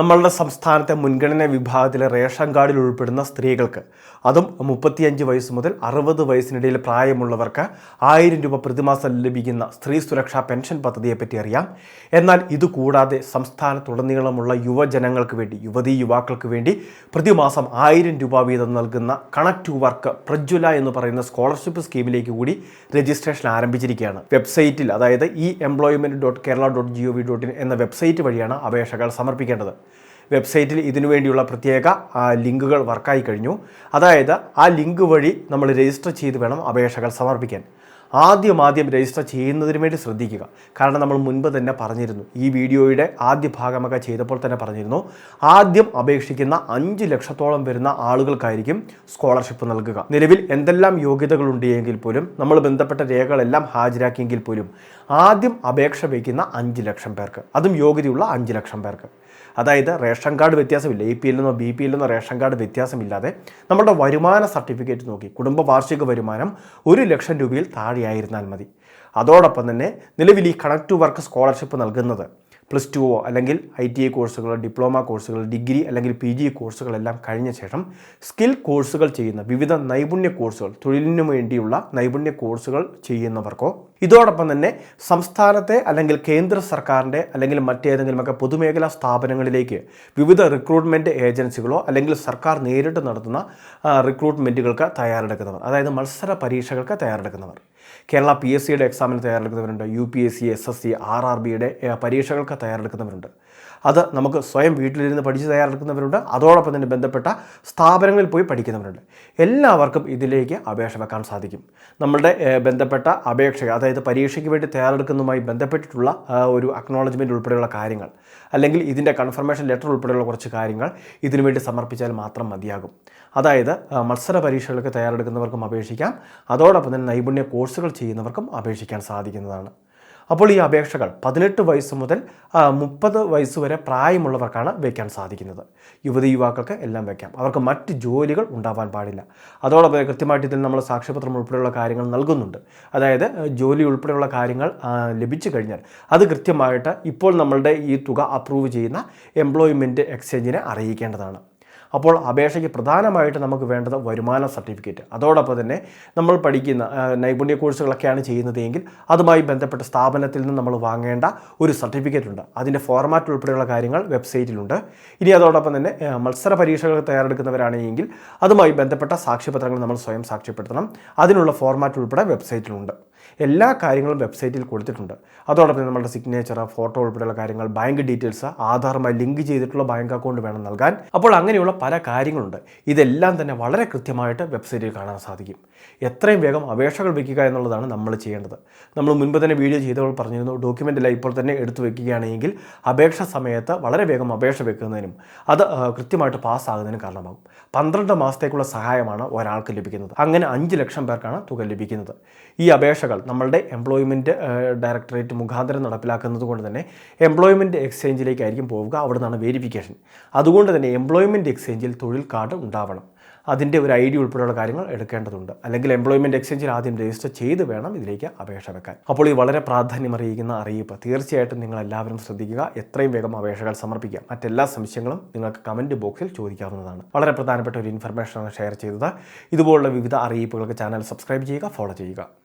നമ്മളുടെ സംസ്ഥാനത്തെ മുൻഗണന വിഭാഗത്തിലെ റേഷൻ കാർഡിൽ ഉൾപ്പെടുന്ന സ്ത്രീകൾക്ക് അതും മുപ്പത്തിയഞ്ച് വയസ്സ് മുതൽ അറുപത് വയസ്സിനിടയിൽ പ്രായമുള്ളവർക്ക് ആയിരം രൂപ പ്രതിമാസം ലഭിക്കുന്ന സ്ത്രീ സുരക്ഷാ പെൻഷൻ പദ്ധതിയെപ്പറ്റി അറിയാം. എന്നാൽ ഇതുകൂടാതെ സംസ്ഥാനത്തുടനീളമുള്ള യുവജനങ്ങൾക്ക് വേണ്ടി യുവതീ യുവാക്കൾക്ക് വേണ്ടി പ്രതിമാസം ആയിരം രൂപ വീതം നൽകുന്ന കണക്ട് ടു വർക്ക് പ്രജ്വല എന്ന് പറയുന്ന സ്കോളർഷിപ്പ് സ്കീമിലേക്ക് കൂടി രജിസ്ട്രേഷൻ ആരംഭിച്ചിരിക്കുകയാണ്. വെബ്സൈറ്റിൽ അതായത് E employment dot Kerala dot G O V dot in എന്ന വെബ്സൈറ്റ് വഴിയാണ് അപേക്ഷകൾ സമർപ്പിക്കേണ്ടത്. വെബ്സൈറ്റിൽ ഇതിനുവേണ്ടിയുള്ള പ്രത്യേക ലിങ്കുകൾ വർക്കായി കഴിഞ്ഞു. അതായത് ആ ലിങ്ക് വഴി നമ്മൾ രജിസ്റ്റർ ചെയ്ത് വേണം അപേക്ഷകൾ സമർപ്പിക്കാൻ. ആദ്യം ആദ്യം രജിസ്റ്റർ ചെയ്യുന്നതിന് വേണ്ടി ശ്രദ്ധിക്കുക. കാരണം നമ്മൾ മുൻപ് തന്നെ പറഞ്ഞിരുന്നു. ഈ വീഡിയോയുടെ ആദ്യ ഭാഗമൊക്കെ ചെയ്തപ്പോൾ തന്നെ പറഞ്ഞിരുന്നു. ആദ്യം അപേക്ഷിക്കുന്ന അഞ്ച് ലക്ഷത്തോളം വരുന്ന ആളുകൾക്കായിരിക്കും സ്കോളർഷിപ്പ് നൽകുക. നിലവിൽ എന്തെല്ലാം യോഗ്യതകളുണ്ട് എങ്കിൽ പോലും നമ്മൾ ബന്ധപ്പെട്ട രേഖകളെല്ലാം ഹാജരാക്കിയെങ്കിൽ പോലും ആദ്യം അപേക്ഷ വയ്ക്കുന്ന അഞ്ച് ലക്ഷം പേർക്ക് അതും യോഗ്യതയുള്ള അഞ്ച് ലക്ഷം പേർക്ക്. അതായത് റേഷൻ കാർഡ് വ്യത്യാസമില്ല. എ പി എല്ലെന്നോ ബി പി എല്ലെന്നോ റേഷൻ കാർഡ് വ്യത്യാസമില്ലാതെ നമ്മുടെ വരുമാന സർട്ടിഫിക്കറ്റ് നോക്കി കുടുംബ വാർഷിക വരുമാനം ഒരു ലക്ഷം രൂപയിൽ താഴെയായിരുന്നാൽ മതി. അതോടൊപ്പം തന്നെ നിലവിൽ ഈ കണക്ട് ടു വർക്ക് സ്കോളർഷിപ്പ് നൽകുന്നത് പ്ലസ് ടുവോ അല്ലെങ്കിൽ ഐ ടി ഐ കോഴ്സുകൾ ഡിപ്ലോമ കോഴ്സുകൾ ഡിഗ്രി അല്ലെങ്കിൽ പി ജി കോഴ്സുകളെല്ലാം കഴിഞ്ഞ ശേഷം സ്കിൽ കോഴ്സുകൾ ചെയ്യുന്ന വിവിധ നൈപുണ്യ കോഴ്സുകൾ തൊഴിലിനു വേണ്ടിയുള്ള നൈപുണ്യ കോഴ്സുകൾ ചെയ്യുന്നവർക്കോ ഇതോടൊപ്പം തന്നെ സംസ്ഥാനത്തെ അല്ലെങ്കിൽ കേന്ദ്ര സർക്കാരിന്റെ അല്ലെങ്കിൽ മറ്റേതെങ്കിലുമൊക്കെ പൊതുമേഖലാ സ്ഥാപനങ്ങളിലേക്ക് വിവിധ റിക്രൂട്ട്മെന്റ് ഏജൻസികളോ അല്ലെങ്കിൽ സർക്കാർ നേരിട്ട് നടത്തുന്ന റിക്രൂട്ട്മെന്റുകൾക്ക് തയ്യാറെടുക്കുന്നവർ അതായത് മത്സര പരീക്ഷകൾക്ക് തയ്യാറെടുക്കുന്നവർ. കേരള പി എസ് സിയുടെ എക്സാമിന് തയ്യാറെടുക്കുന്നവരുണ്ട്. U P S C S S C R R ബിയുടെ പരീക്ഷകൾക്ക് തയ്യാറെടുക്കുന്നവരുണ്ട്. അത് നമുക്ക് സ്വയം വീട്ടിലിരുന്ന് പഠിച്ച് തയ്യാറെടുക്കുന്നവരുണ്ട്. അതോടൊപ്പം തന്നെ ബന്ധപ്പെട്ട സ്ഥാപനങ്ങളിൽ പോയി പഠിക്കുന്നവരുണ്ട്. എല്ലാവർക്കും ഇതിലേക്ക് അപേക്ഷ വെക്കാൻ സാധിക്കും. നമ്മളുടെ ബന്ധപ്പെട്ട അപേക്ഷ അതായത് പരീക്ഷയ്ക്ക് വേണ്ടി തയ്യാറെടുക്കുന്നതുമായി ബന്ധപ്പെട്ടിട്ടുള്ള ഒരു അക്നോളജ്മെന്റ് ഉൾപ്പെടെയുള്ള കാര്യങ്ങൾ അല്ലെങ്കിൽ ഇതിന്റെ കൺഫർമേഷൻ ലെറ്റർ ഉൾപ്പെടെയുള്ള കുറച്ച് കാര്യങ്ങൾ ഇതിനു വേണ്ടി സമർപ്പിച്ചാൽ മാത്രം മതിയാകും. അതായത് മത്സര പരീക്ഷകൾക്ക് തയ്യാറെടുക്കുന്നവർക്കും അപേക്ഷിക്കാം. അതോടൊപ്പം തന്നെ നൈപുണ്യ കോഴ്സുകൾ ചെയ്യുന്നവർക്കും അപേക്ഷിക്കാൻ സാധിക്കുന്നതാണ്. അപ്പോൾ ഈ അപേക്ഷകൾ പതിനെട്ട് വയസ്സ് മുതൽ മുപ്പത് വയസ്സ് വരെ പ്രായമുള്ളവർക്കാണ് വയ്ക്കാൻ സാധിക്കുന്നത്. യുവതി യുവാക്കൾക്ക് എല്ലാം വയ്ക്കാം. അവർക്ക് മറ്റ് ജോലികൾ ഉണ്ടാവാൻ പാടില്ല. അതോടൊപ്പം കൃത്യമായിട്ട് ഇതിൽ നമ്മൾ സാക്ഷ്യപത്രം ഉൾപ്പെടെയുള്ള കാര്യങ്ങൾ നൽകുന്നുണ്ട്. അതായത് ജോലി ഉൾപ്പെടെയുള്ള കാര്യങ്ങൾ ലഭിച്ചു കഴിഞ്ഞാൽ അത് കൃത്യമായിട്ട് ഇപ്പോൾ നമ്മളുടെ ഈ തുക അപ്രൂവ് ചെയ്യുന്ന എംപ്ലോയ്മെന്റ് എക്സ്ചേഞ്ചിനെ അറിയിക്കേണ്ടതാണ്. അപ്പോൾ അപേക്ഷയ്ക്ക് പ്രധാനമായിട്ട് നമുക്ക് വേണ്ടത് വരുമാന സർട്ടിഫിക്കറ്റ്. അതോടൊപ്പം തന്നെ നമ്മൾ പഠിക്കുന്ന നൈപുണ്യ കോഴ്സുകളൊക്കെയാണ് ചെയ്യുന്നത് എങ്കിൽ അതുമായി ബന്ധപ്പെട്ട സ്ഥാപനത്തിൽ നിന്ന് നമ്മൾ വാങ്ങേണ്ട ഒരു സർട്ടിഫിക്കറ്റ് ഉണ്ട്. അതിന്റെ ഫോർമാറ്റ് ഉൾപ്പെടെയുള്ള കാര്യങ്ങൾ വെബ്സൈറ്റിലുണ്ട്. ഇനി അതോടൊപ്പം തന്നെ മത്സര പരീക്ഷകൾ തയ്യാറെടുക്കുന്നവരാണെങ്കിൽ അതുമായി ബന്ധപ്പെട്ട സാക്ഷ്യപത്രങ്ങൾ നമ്മൾ സ്വയം സാക്ഷ്യപ്പെടുത്തണം. അതിനുള്ള ഫോർമാറ്റ് ഉൾപ്പെടെ വെബ്സൈറ്റിലുണ്ട്. എല്ലാ കാര്യങ്ങളും വെബ്സൈറ്റിൽ കൊടുത്തിട്ടുണ്ട്. അതോടൊപ്പം നമ്മുടെ സിഗ്നേച്ചർ ഫോട്ടോ ഉൾപ്പെടെയുള്ള കാര്യങ്ങൾ ബാങ്ക് ഡീറ്റെയിൽസ് ആധാറുമായി ലിങ്ക് ചെയ്തിട്ടുള്ള ബാങ്ക് അക്കൗണ്ട് വേണം നൽകാൻ. അപ്പോൾ അങ്ങനെയുള്ള പല കാര്യങ്ങളുണ്ട്. ഇതെല്ലാം തന്നെ വളരെ കൃത്യമായിട്ട് വെബ്സൈറ്റിൽ കാണാൻ സാധിക്കും. എത്രയും വേഗം അപേക്ഷകൾ വയ്ക്കുക എന്നുള്ളതാണ് നമ്മൾ ചെയ്യേണ്ടത്. നമ്മൾ മുൻപ് തന്നെ വീഡിയോ ചെയ്തവൾ പറഞ്ഞിരുന്നു ഡോക്യുമെന്റ് എല്ലാം ഇപ്പോൾ തന്നെ എടുത്തു വയ്ക്കുകയാണെങ്കിൽ അപേക്ഷ സമയത്ത് വളരെ വേഗം അപേക്ഷ വെക്കുന്നതിനും അത് കൃത്യമായിട്ട് പാസ്സാകുന്നതിനും കാരണമാകും. പന്ത്രണ്ട് മാസത്തേക്കുള്ള സഹായമാണ് ഒരാൾക്ക് ലഭിക്കുന്നത്. അങ്ങനെ അഞ്ച് ലക്ഷം പേർക്കാണ് തുക ലഭിക്കുന്നത്. ഈ അപേക്ഷകൾ നമ്മളുടെ എംപ്ലോയ്മെന്റ് ഡയറക്ടറേറ്റ് മുഖാന്തരം നടപ്പിലാക്കുന്നത് കൊണ്ട് തന്നെ എംപ്ലോയ്മെന്റ് എക്സ്ചേഞ്ചിലേക്കായിരിക്കും പോവുക. അവിടെ നിന്നാണ് വെരിഫിക്കേഷൻ അതുകൊണ്ട് തന്നെ എംപ്ലോയ്മെന്റ് എക്സ്ചേഞ്ചിൽ തൊഴിൽ കാർഡ് ഉണ്ടാവണം. അതിന്റെ ഒരു ഐ ഡി ഉൾപ്പെടെയുള്ള കാര്യങ്ങൾ എടുക്കേണ്ടതുണ്ട്. അല്ലെങ്കിൽ എംപ്ലോയ്മെന്റ് എക്സ്ചേഞ്ചിൽ ആദ്യം രജിസ്റ്റർ ചെയ്ത് വേണം ഇതിലേക്ക് അപേക്ഷ വെക്കാൻ. അപ്പോൾ ഈ വളരെ പ്രാധാന്യമറിയിക്കുന്ന അറിയിപ്പ് തീർച്ചയായിട്ടും നിങ്ങൾ എല്ലാവരും ശ്രദ്ധിക്കുക. എത്രയും വേഗം അപേക്ഷകൾ സമർപ്പിക്കുക. മറ്റെല്ലാ സംശയങ്ങളും നിങ്ങൾക്ക് കമന്റ് ബോക്സിൽ ചോദിക്കാവുന്നതാണ്. വളരെ പ്രധാനപ്പെട്ട ഒരു ഇൻഫർമേഷനാണ് ഷെയർ ചെയ്തത്. ഇതുപോലുള്ള വിവിധ അറിയിപ്പുകൾക്ക് ചാനൽ സബ്സ്ക്രൈബ് ചെയ്യുക ഫോളോ ചെയ്യുക.